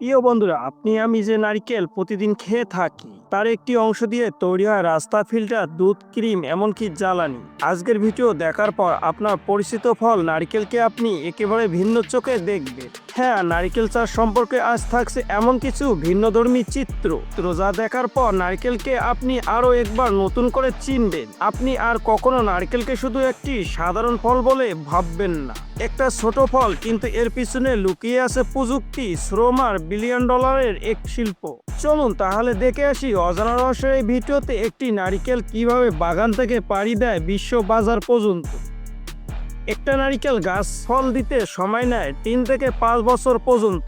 প্রিয় বন্ধুরা আপনি আমি যে নারিকেল প্রতিদিন খেয়ে থাকি তার একটি অংশ দিয়ে তৈরি হয় রাস্তা ফিল্টার, দুধ, ক্রিম, এমনকি জ্বালানি। আজকের ভিডিও দেখার পর আপনার পরিচিত ফল নারকেলকে আপনি একেবারে ভিন্ন চোখে দেখবেন হ্যাঁ নারকেল চাষ সম্পর্কে আজ থাকছে এমন কিছু ভিন্নধর্মী চিত্র। যা দেখার পর নারকেলকে আপনি আরও একবার নতুন করে চিনবেন। আপনি আর কখনো নারকেলকে শুধু একটি সাধারণ ফল বলে ভাববেন না। একটা ছোট ফল, কিন্তু এর পিছনে লুকিয়ে আছে প্রযুক্তি, শ্রম আর বিলিয়ন ডলারের এক শিল্প। চলুন তাহলে দেখে আসি অজানা রহস্যের এই ভিডিওতে একটি নারিকেল কীভাবে বাগান থেকে পাড়ি দেয় বিশ্ব বাজার পর্যন্ত। একটা নারিকেল গাছ ফল দিতে সময় নেয় তিন থেকে পাঁচ বছর পর্যন্ত।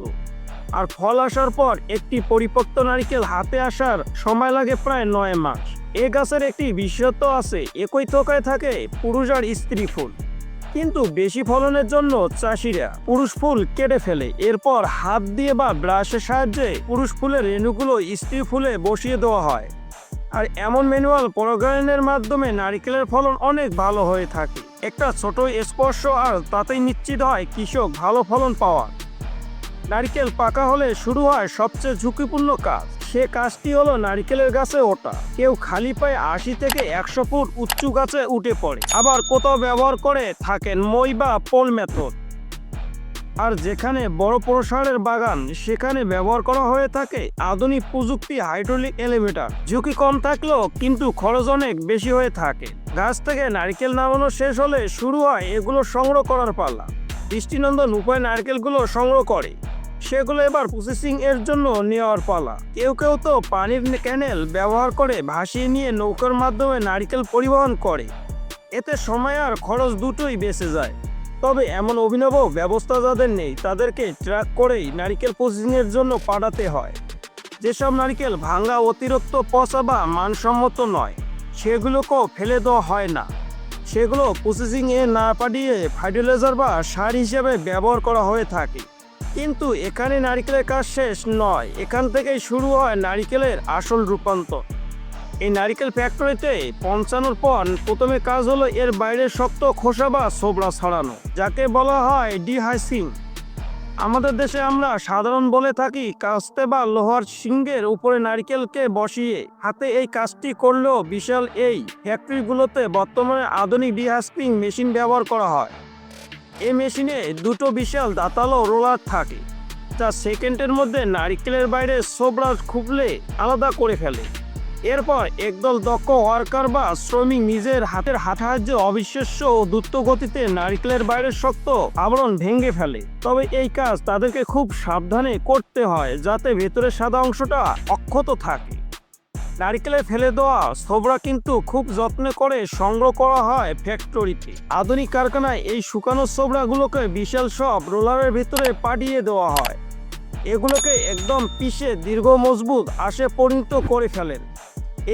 আর ফল আসার পর একটি পরিপক্ত নারিকেল হাতে আসার সময় লাগে প্রায় নয় মাস। এ গাছের একটি বিশেষত্ব আছে, একই থোকায় থাকে পুরুষ আর স্ত্রী ফুল। কিন্তু বেশি ফলনের জন্য চাষিরা পুরুষ ফুল কেটে ফেলে। এরপর হাত দিয়ে বা ব্রাশের সাহায্যে পুরুষ ফুলের রেণুগুলো স্ত্রী ফুলে বসিয়ে দেওয়া হয়। আর এমন ম্যানুয়াল প্রোগ্রামের মাধ্যমে নারিকেলের ফলন অনেক ভালো হয়ে থাকে। একটা ছোট স্পর্শ আর তাতেই নিশ্চিত হয় কৃষক ভালো ফলন পাওয়া নারিকেল পাকা হলে শুরু হয় সবচেয়ে ঝুঁকিপূর্ণ কাজ। সে কাজটি হলো নারিকেলের গাছে ওঠা কেউ খালি পায়ে আশি থেকে একশো ফুট উঁচু গাছে উঠে পড়ে। আবার কোথাও ব্যবহার করে থাকেন মই বা পোল মেথড। আর যেখানে বড় প্রসারের বাগান, সেখানে ব্যবহার করা হয়ে থাকে আধুনিক প্রযুক্তি হাইড্রোলিক এলিভেটর। ঝুঁকি কম থাকলেও কিন্তু খরচ অনেক বেশি হয়ে থাকে। গাছ থেকে নারকেল নামানো শেষ হলে শুরু হয় এগুলো সংগ্রহ করার পালা। দৃষ্টিনন্দন উপায় নারকেলগুলো সংগ্রহ করে। সেগুলো এবার প্রসেসিং এর জন্য নেওয়ার পালা। কেউ কেউ তো পানির ক্যানেল ব্যবহার করে ভাসিয়ে নিয়ে নৌকার মাধ্যমে নারকেল পরিবহন করে। এতে সময় আর খরচ দুটোই বেঁচে যায়। তবে এমন অভিনব ব্যবস্থা যাদের নেই, তাদেরকে ট্র্যাক করেই নারিকেল প্রসেসিংয়ের জন্য পাঠাতে হয়। যেসব নারিকেল ভাঙা অতিরিক্ত পচা বা মানসম্মত নয়, সেগুলোকেও ফেলে দেওয়া হয় না। সেগুলো প্রসেসিংয়ে না পাঠিয়ে ফার্টিলাইজার বা সার হিসেবে ব্যবহার করা হয়ে থাকে। কিন্তু এখানে নারিকেলের কাজ শেষ নয়। এখান থেকেই শুরু হয় নারিকেলের আসল রূপান্তর। এই নারিকেল ফ্যাক্টরিতে পৌঁছানোর পর প্রথমে কাজ হলো এর বাইরে শক্ত খোসা বা সোবড়া ছড়ানো, যাকে বলা হয় ডিহাইসিং। আমাদের দেশে আমরা সাধারণ বলে থাকি কাস্তে বা লোহার সিংহের উপরে নারিকেলকে বসিয়ে হাতে এই কাজটি করলেও বিশাল এই ফ্যাক্টরিগুলোতে বর্তমানে আধুনিক ডিহাস্পিং মেশিন ব্যবহার করা হয়। এই মেশিনে দুটো বিশাল দাঁতালো রোলার থাকে, যা সেকেন্ডের মধ্যে নারিকেলের বাইরে সোবড়া খুবলে আলাদা করে ফেলে। এরপর একদল দক্ষ ওয়ার্কার বা শ্রমিক নিজের হাতের হাত সাহায্যে অবিশ্বাস্য ও দ্রুত গতিতে নারিকেলের বাইরের শক্ত আবরণ ভেঙে ফেলে, তবে এই কাজ তাদেরকে খুব সাবধানে করতে হয়, যাতে ভেতরের সাদা অংশটা অক্ষত থাকে। নারিকেলে ফেলে দেওয়া সোবরা কিন্তু খুব যত্ন করে সংগ্রহ করা হয় ফ্যাক্টরিতে আধুনিক কারখানায় এই শুকানো সোবরাগুলোকে বিশাল সব রোলারের ভিতরে পাঠিয়ে দেওয়া হয়। এগুলোকে একদম পিষে দীর্ঘ মজবুত আশে পরিণত করে ফেলেন।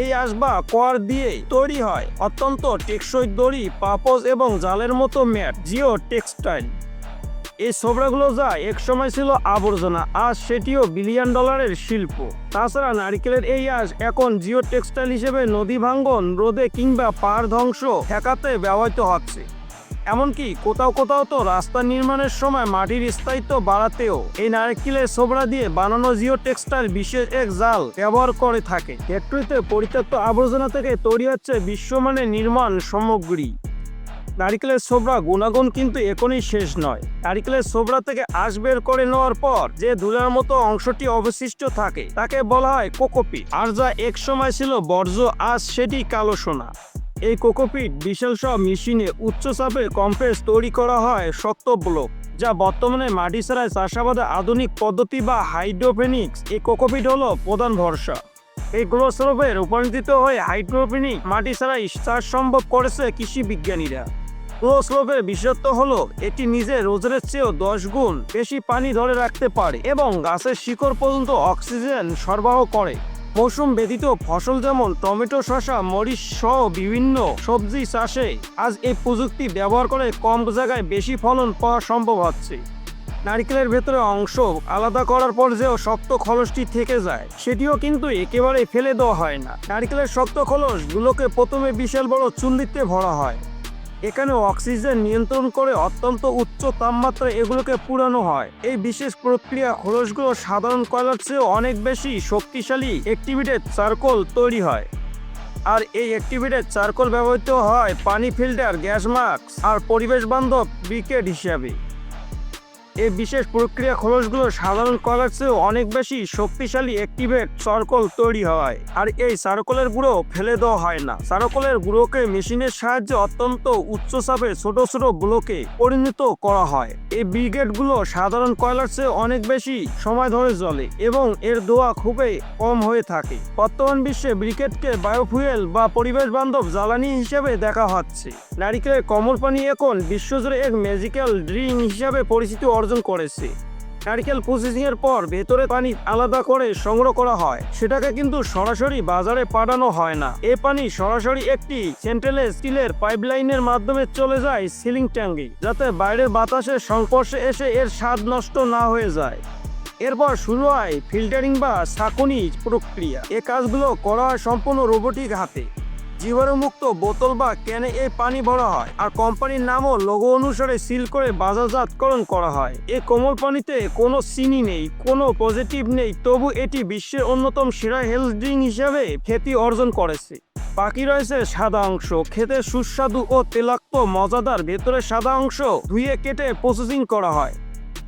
এই আসবা কোয়ার দিয়ে তৈরি হয়। অত্যন্ত টেকসই দড়ি পাপোজ এবং জালের মতো ম্যাট, জিও টেক্সটাইল। এই সোবরাগুলো যা একসময় ছিল আবর্জনা, আজ সেটিও বিলিয়ন ডলারের শিল্প। তাছাড়া নারকেলের এই আজ এখন জিও টেক্সটাইল হিসেবে নদী ভাঙ্গন, রোদে কিংবা পাহাড় ধ্বংস ঠেকাতে ব্যবহৃত হচ্ছে। এমনকি কোথাও কোথাও তো রাস্তা নির্মাণের সময় মাটির স্থায়িত্ব বাড়াতেও এই নারকেলের সোবরা দিয়ে বানানো জিও টেক্সটাইল বিশেষ এক জাল ব্যবহার করে থাকে। ফ্যাক্টরিতে পরিত্যক্ত আবর্জনা থেকে তৈরি হচ্ছে বিশ্বমানের নির্মাণ সামগ্রী। নারিকেলের সোবরা গুণাগুণ কিন্তু এখনই শেষ নয়। নারিকেলের সোবরা থেকে আঁশ বের করে নেওয়ার পর যে ধুলার মতো অংশটি অবশিষ্ট থাকে, তাকে বলা হয় কোকোপি আর যা এক সময় ছিল বর্জ্য আজ সেটি কালো সোনা। এই কোকোপিট বিশাল সব মেশিনে উচ্চ চাপে কম্প্রেস তৈরি করা হয় শক্ত ব্লক, যা বর্তমানে মাটি ছাড়াই চাষাবাদে আধুনিক পদ্ধতি বা হাইড্রোফেনিক্স। এই কোকোপিট হলো প্রধান ভরসা। এই গ্লোস্রোপে রূপান্তরিত হয়ে হাইড্রোফেনিক মাটি ছাড়াই চাষ সম্ভব করেছে কৃষি বিজ্ঞানীরা। গ্লোস্রোপের বিশেষত্ব হলো, এটি নিজের রোজের চেয়েও দশ গুণ বেশি পানি ধরে রাখতে পারে এবং গাছের শিকড় পর্যন্ত অক্সিজেন সরবরাহ করে। মৌসুম ব্যতীত ফসল যেমন টমেটো, শসা, মরিচ সহ বিভিন্ন সবজি চাষে আজ এই প্রযুক্তি ব্যবহার করে কম জায়গায় বেশি ফলন পাওয়া সম্ভব হচ্ছে। নারকেলের ভেতরে অংশ আলাদা করার পর যেও শক্ত খলসটি থেকে যায়, সেটিও কিন্তু একেবারে ফেলে দেওয়া হয় না। নারকেলের শক্ত খলসগুলোকে প্রথমে বিশাল বড় চুল্লিতে ভরা হয়। এখানে অক্সিজেন নিয়ন্ত্রণ করে অত্যন্ত উচ্চ তাপমাত্রায় এগুলোকে পুরানো হয়। এই বিশেষ প্রক্রিয়া খরচগুলো সাধারণ কয়লার চেয়েও অনেক বেশি শক্তিশালী অ্যাক্টিভেটেড চারকোল তৈরি হয়। আর এই অ্যাক্টিভেটেড চারকোল ব্যবহৃত হয় পানি ফিল্টার, গ্যাস মাস্ক আর পরিবেশ বান্ধব বিকেট হিসাবে। এই বিশেষ প্রক্রিয়া খোলসগুলো সাধারণ কয়লার চেয়েও অনেক বেশি শক্তিশালী অ্যাক্টিভেট চারকোল তৈরি হয়। আর এই চারকোলের গুঁড়ো ফেলে দেওয়া হয় না। চারকোলের গুঁড়োকে মেশিনের সাহায্যে অত্যন্ত উচ্চ চাপে ছোট ছোট ব্লকে পরিণত করা হয়। এই ব্রিগেডগুলো সাধারণ কয়লার চেয়ে অনেক বেশি সময় ধরে জ্বলে এবং এর দোয়া খুবই কম হয়ে থাকে। বর্তমান বিশ্বে ব্রিকেটকে বায়োফুয়েল বা পরিবেশ বান্ধব জ্বালানি হিসেবে দেখা হচ্ছে। নারিকেলের কমল পানি এখন বিশ্বজুড়ে এক ম্যাজিক্যাল ড্রিঙ্ক হিসাবে পরিচিতি অর্জন করেছে। নারকেল প্রসেসিং এর পর ভেতরে পানি আলাদা করে সংগ্রহ করা হয়। সেটাকে কিন্তু সরাসরি বাজারে পাঠানো হয় না। এ পানি সরাসরি একটি সেন্ট্রাল স্টিলের পাইপলাইনের মাধ্যমে চলে যায় সিলিং ট্যাঙ্কে যাতে বাইরের বাতাসের সংস্পর্শে এসে এর স্বাদ নষ্ট না হয়ে যায়। এরপর শুরু হয় ফিল্টারিং বা ছাঁকুনি প্রক্রিয়া। এ কাজগুলো করা হয় সম্পূর্ণ রোবোটিক হাতে। জীবাণুমুক্ত বোতল বা ক্যানে এই পানি ভরা হয় আর কোম্পানির নামও লোগো অনুসারে সিল করে বাজারজাতকরণ করা হয়। এই কোমল পানিতে কোনো চিনি নেই, কোনো পজিটিভ নেই, তবু এটি বিশ্বের অন্যতম সেরা হেলথ ড্রিঙ্ক হিসেবে খ্যাতি অর্জন করেছে। বাকি রয়েছে সাদা অংশ। খেতে সুস্বাদু ও তেলাক্ত, মজাদার। ভেতরে সাদা অংশ ধুয়ে কেটে প্রসেসিং করা হয়।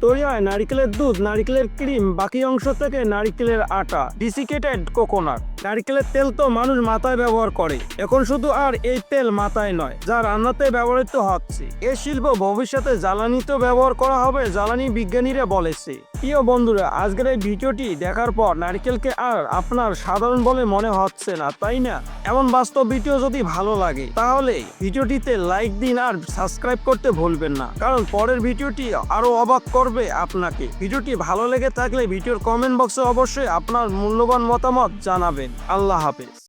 তৈরি হয় নারিকেলের দুধ, নারিকেলের ক্রিম, বাকি অংশ থেকে নারিকেলের আটা ডিসিকেটেড কোকোনাট নারিকেলের তেল তো মানুষ মাথায় ব্যবহার করে। এখন শুধু আর এই তেল মাথায় নয়, যা রান্নাতে ব্যবহৃত হচ্ছে। এই শিল্প ভবিষ্যতে জ্বালানিতেও ব্যবহার করা হবে, জ্বালানি বিজ্ঞানীরা বলেছে। প্রিয় বন্ধুরা, আজকের এই ভিডিওটি দেখার পর নারকেলকে আর আপনার সাধারণ বলে মনে হচ্ছে না, তাই না? এমন বাস্তব ভিডিও যদি ভালো লাগে, তাহলে ভিডিওটিতে লাইক দিন আর সাবস্ক্রাইব করতে ভুলবেন না, কারণ পরের ভিডিওটি আরও অবাক করবে আপনাকে। ভিডিওটি ভালো লেগে থাকলে ভিডিওর কমেন্ট বক্সে অবশ্যই আপনার মূল্যবান মতামত জানাবেন। আল্লাহ হাফেজ।